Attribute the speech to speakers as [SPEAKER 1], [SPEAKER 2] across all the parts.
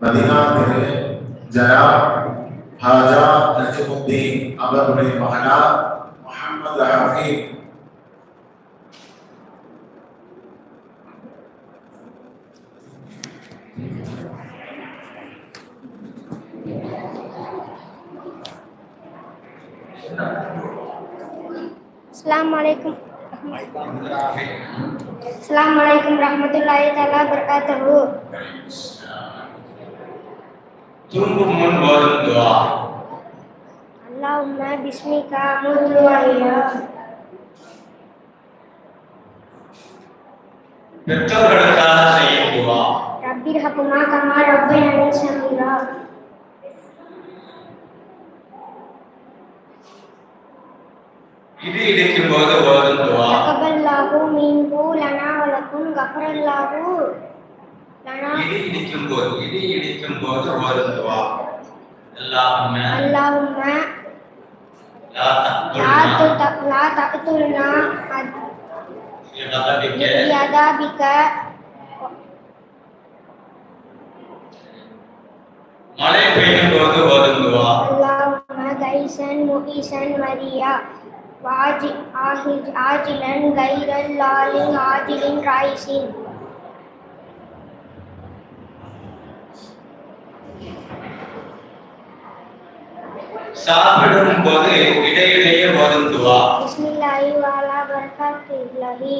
[SPEAKER 1] മദീനാതിരെ ജരാ ഹാജ
[SPEAKER 2] നജമുദ്ദീൻ അവരുടെ മകനാർ Muhammad ഹഫീബ് Thank you. Mohammed ஹபீப்
[SPEAKER 3] அஸ்ஸலாமு அலைக்கும் அஸ்ஸலாமு அலைக்கும் ரஹ்மத்துல்லாஹி தஆலா பரகாத்துஹு
[SPEAKER 4] தூங்கும் முன் ஓதும் துவா
[SPEAKER 3] அல்லாஹும்ம பிஸ்மிகா அமுது வஹியா
[SPEAKER 4] பெற்றோர்களுக்காக செய்யும் துவா
[SPEAKER 3] ரப்பிர் ஹக்குமா கமா ரப்பயனி ஸகீரா
[SPEAKER 4] இடி இடிக்கும் போது ஓதும் துவா
[SPEAKER 3] தகபல்லாஹு மின்ஹு லனா வலக்கும் கஃபரல்லாஹு லனா
[SPEAKER 4] இடி இடிக்கும் போது இடி இடிக்கும் போது ஓதும் துவா அல்லாஹும்ம
[SPEAKER 3] அல்லாஹும்ம
[SPEAKER 4] லா
[SPEAKER 3] லா
[SPEAKER 4] தக்குல்னா
[SPEAKER 3] துத லா தக்துல்னா
[SPEAKER 4] ஃபி கதபிக்க
[SPEAKER 3] யதாபிக
[SPEAKER 4] மழை பெய்யும் போது ஓதும் துவா
[SPEAKER 3] اللهم غيثا مغيثا வாஜி ஆஹிஜ் ஆஜிலன் கைரல் லாலின் ஆஜிலின் ராயிசின்
[SPEAKER 4] சாப்பிடும் போது இடையிடையே
[SPEAKER 3] மருந்துவா பிஸ்மில்லாஹி வாலா பரகாத்துல்லாஹி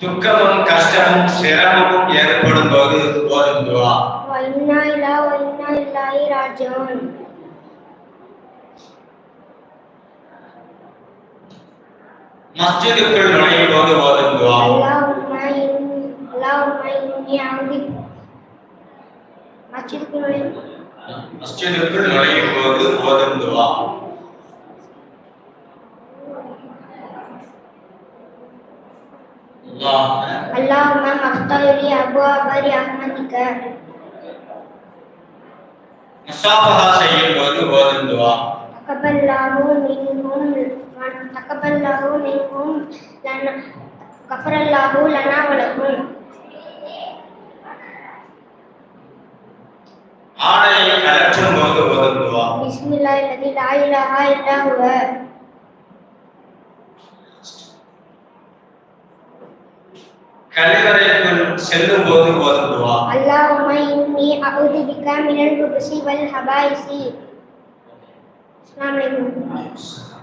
[SPEAKER 4] துக்கமும் கஷ்டமும் சிரமமும் ஏற்படும் போது
[SPEAKER 3] ஓதுந்துவா வைனா இலா வைனா
[SPEAKER 4] மஸ்ஜிதுக்குள் நுழையும் போது ஓதும் துவா
[SPEAKER 3] اللهم إني اللهم إني أعوذ மஸ்ஜிதுக்கு நுழையும்
[SPEAKER 4] மஸ்ஜிதுக்குள் நுழையும் போது ஓதும் துவா அல்லாஹ்
[SPEAKER 3] اللهم افتح لي أبواب رحمتك
[SPEAKER 4] முசாஃபஹா செய்யும் போது ஓதும் துவா
[SPEAKER 3] تقبل الله منهم تقبل الله منهم لنا غفر الله لنا ولكم
[SPEAKER 4] ஆடையை கலற்றும் போது ஓதும் துவா
[SPEAKER 3] بسم الله الذي لا اله الا هو
[SPEAKER 4] கழிவறைக்குள் செல்லும் போது ஓதும் துவா
[SPEAKER 3] اللهم اني اعوذ بك من الخبث والخبائث 那没有。